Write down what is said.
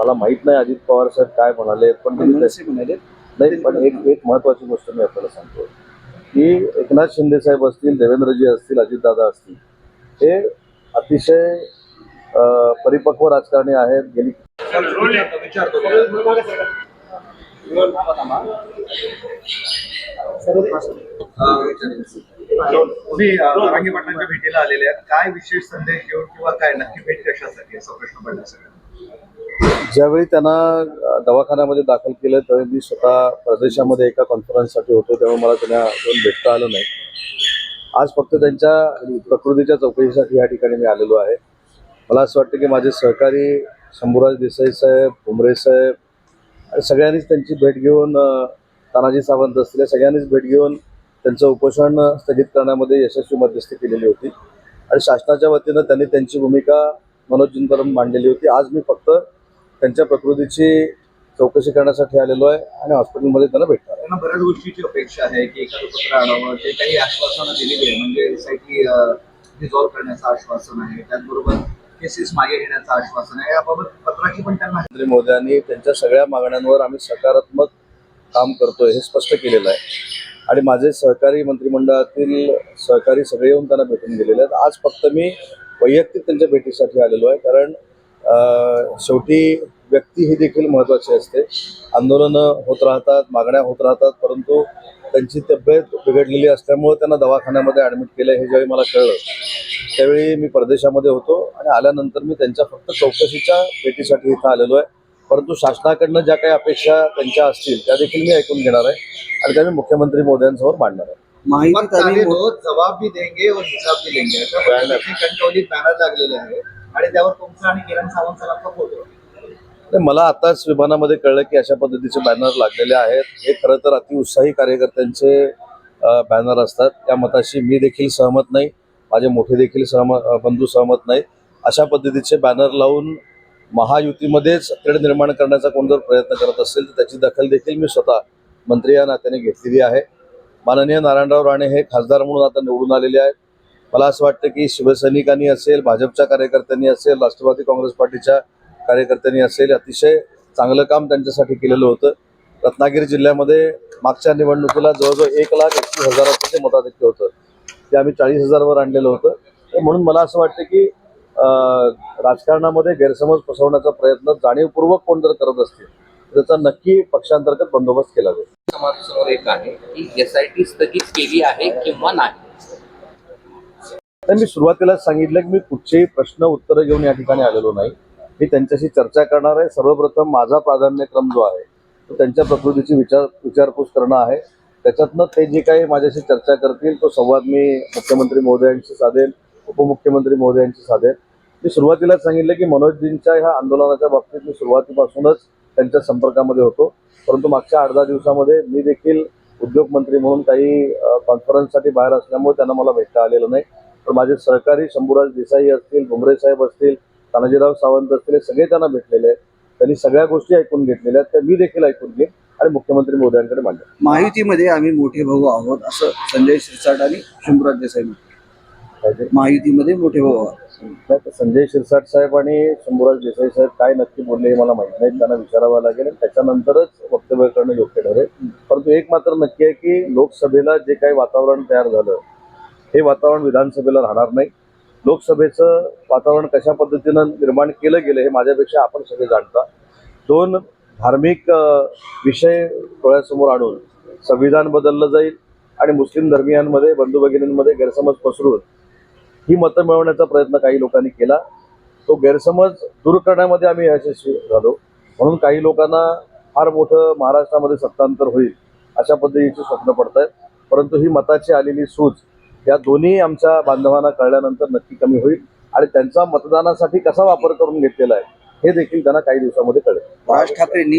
मला माहीत नाही अजित पवार साहेब काय म्हणाले पण नाही पण एक एक महत्वाची गोष्ट मी आपल्याला सांगतो की एकनाथ शिंदे साहेब असतील देवेंद्रजी असतील अजितदादा असतील हे अतिशय परिपक्व राजकारणी आहेत गेली तुम्ही रांगी पाटलांच्या भेटीला आलेले आहेत. काय विशेष संदेश घेऊन किंवा काय नक्की भेट कशासाठी असा प्रश्न पडला सगळ्यांना. ज्यावेळी त्यांना दवाखान्यामध्ये दाखल केलं त्यावेळी मी स्वतः प्रदेशामध्ये एका कॉन्फरन्ससाठी होतो तेव्हा मला त्यांना अजून भेटता आलं नाही. आज फक्त त्यांच्या प्रकृतीच्या चौकशीसाठी या ठिकाणी मी आलेलो आहे. मला असं वाटतं की माझे सहकारी शंभूराज देसाई साहेब भुमरे साहेब आणि सगळ्यांनीच त्यांची भेट घेऊन तानाजी सावंत असतील सगळ्यांनीच भेट घेऊन त्यांचं उपोषण स्थगित करण्यामध्ये यशस्वी मध्यस्थी केलेली होती. आणि शासनाच्या वतीनं त्यांनी त्यांची भूमिका मनोज जिंदरम मांडलेली होती. आज मी फक्त त्यांच्या प्रकृतीची चौकशी करण्यासाठी आलेलो आहे आणि हॉस्पिटलमध्ये त्यांना भेटणार आहे. त्यांना बऱ्याच गोष्टीची अपेक्षा आहे की एखादं पत्र आणावं ते काही आश्वासनं दिलेली आहे म्हणजे रिसायकली रिझॉल्व्ह करण्याचं आश्वासन आहे त्याचबरोबर केसेस मागे घेण्याचं आश्वासन आहे याबाबत पत्राची पण त्यांना मंत्री महोदयांनी त्यांच्या सगळ्या मागण्यांवर आम्ही सकारात्मक काम करतोय हे स्पष्ट केलेलं आहे. आणि माझे सहकारी मंत्रिमंडळातील सहकारी सगळे येऊन त्यांना भेटून गेलेले आहेत. आज फक्त मी वैयक्तिक त्यांच्या भेटीसाठी आलेलो आहे कारण शेवटी व्यक्ती ही देखील महत्त्वाची असते. आंदोलनं होत राहतात मागण्या होत राहतात परंतु त्यांची तब्येत बिघडलेली असल्यामुळे त्यांना दवाखान्यामध्ये ॲडमिट केलं हे ज्यावेळी मला कळलं त्यावेळी मी परदेशामध्ये होतो आणि आल्यानंतर मी त्यांच्या फक्त चौकशीच्या भेटीसाठी इथं आलेलो आहे. परंतु शासनाकडनं ज्या काही अपेक्षा त्यांच्या असतील त्या देखील मी ऐकून घेणार आहे आणि त्या मी मुख्यमंत्री मोदयांसमोर मांडणार आहे. माहितीत आम्ही मो- रोज जबाब भी देंगे और हिसाब भी लेंगे कंटोलीत बॅनर लागलेले आहे. आणि त्यावर तुमचा आणि किरण सावंतचा फोटो मला आताच विमानामध्ये कळलं की अशा पद्धतीचे बॅनर लागलेले आहेत. हे खरं तर अतिउत्साही कार्यकर्त्यांचे बॅनर असतात. त्या मताशी मी देखील सहमत नाही. माझे मोठे देखील सहमत बंधू सहमत नाही अशा पद्धतीचे बॅनर लावून महायुतीमध्येच तेढ निर्माण करण्याचा कोण जर प्रयत्न करत असेल तर त्याची दखल देखील मी स्वतः मंत्री या नात्याने घेतलेली आहे. माननीय नारायणराव राणे हे खासदार म्हणून आता निवडून आलेले आहेत. मला असं वाटतं की शिवसैनिकांनी असेल भाजपच्या कार्यकर्त्यांनी असेल राष्ट्रवादी काँग्रेस पार्टीच्या कार्यकर्त्यांनी असेल अतिशय चांगलं काम त्यांच्यासाठी केलेलं होतं. रत्नागिरी जिल्ह्यामध्ये मागच्या निवडणुकीला जवळजवळ एक लाख एकतीस हजाराचं ते मताधिक्य होतं. ते आम्ही चाळीस हजारवर आणलेलं होतं. तर म्हणून मला असं वाटतं की राजकारणामध्ये गैरसमज पसरवण्याचा प्रयत्न जाणीवपूर्वक कोण जर करत असतील त्याचा नक्की पक्षांतर्गत बंदोबस्त केला जाईल. समाजासमोर एक आहे की एस आय टी स्थगित केली आहे किंवा नाही? तर मी सुरुवातीला सांगितलं की मी कुठचेही प्रश्न उत्तरं घेऊन या ठिकाणी आलेलो नाही. मी त्यांच्याशी चर्चा करणार आहे. सर्वप्रथम माझा प्राधान्यक्रम जो आहे तो त्यांच्या प्रकृतीची विचार विचारपूस करणं आहे. त्याच्यातनं ते जे काही माझ्याशी चर्चा करतील तो संवाद मी मुख्यमंत्री महोदयांशी साधेन उपमुख्यमंत्री महोदयांशी साधेन मी सुरुवातीलाच सांगितलं की मनोजजींच्या ह्या आंदोलनाच्या बाबतीत मी सुरुवातीपासूनच त्यांच्या संपर्कामध्ये होतो. परंतु मागच्या आठ दहा दिवसामध्ये मी देखील उद्योगमंत्री म्हणून काही कॉन्फरन्ससाठी बाहेर असल्यामुळे त्यांना मला भेटता आलेलं नाही. तर माझे सहकारी शंभूराज देसाई असतील भुमरे साहेब असतील तानाजीराव सावंत असतील हे सगळे त्यांना भेटलेले आहेत. त्यांनी सगळ्या गोष्टी ऐकून घेतलेल्या आहेत त्या मी देखील ऐकून घेईन आणि मुख्यमंत्री मोदयांकडे मांडल्या महायुतीमध्ये आम्ही मोठे भाऊ आहोत असं संजय शिरसाट आणि शंभूराज देसाई म्हणतात. पाहिजे. महायुतीमध्ये मोठे भाऊ आहोत. संजय शिरसाट साहेब आणि शंभूराज देसाई साहेब काय नक्की बोलले हे मला माहीत नाही त्यांना विचारावं लागेल त्याच्यानंतरच वक्तव्य करणं योग्य ठरेल. परंतु एक मात्र नक्की आहे की लोकसभेला जे काही वातावरण तयार झालं हे वातावरण विधानसभेला राहणार नाही. लोकसभेचं वातावरण कशा पद्धतीनं निर्माण केलं गेलं हे माझ्यापेक्षा आपण सगळे जाणता. दोन धार्मिक विषय डोळ्यासमोर आणून संविधान बदललं जाईल आणि मुस्लिम धर्मियांमध्ये बंधू भगिनींमध्ये गैरसमज पसरून ही मतं मिळवण्याचा प्रयत्न काही लोकांनी केला. तो गैरसमज दूर करण्यामध्ये आम्ही यशस्वी झालो. म्हणून काही लोकांना फार मोठं महाराष्ट्रामध्ये सत्तांतर होईल अशा पद्धतीची स्वप्न पडत आहेत परंतु ही मताची आलेली सूज या दोन्ही आमच्या बांधवांना कळल्यानंतर नक्की कमी होईल आणि त्यांचा मतदानासाठी कसा वापर करून घेतलेला आहे हे देखील त्यांना काही दिवसामध्ये कळेल. राज ठाकरेंनी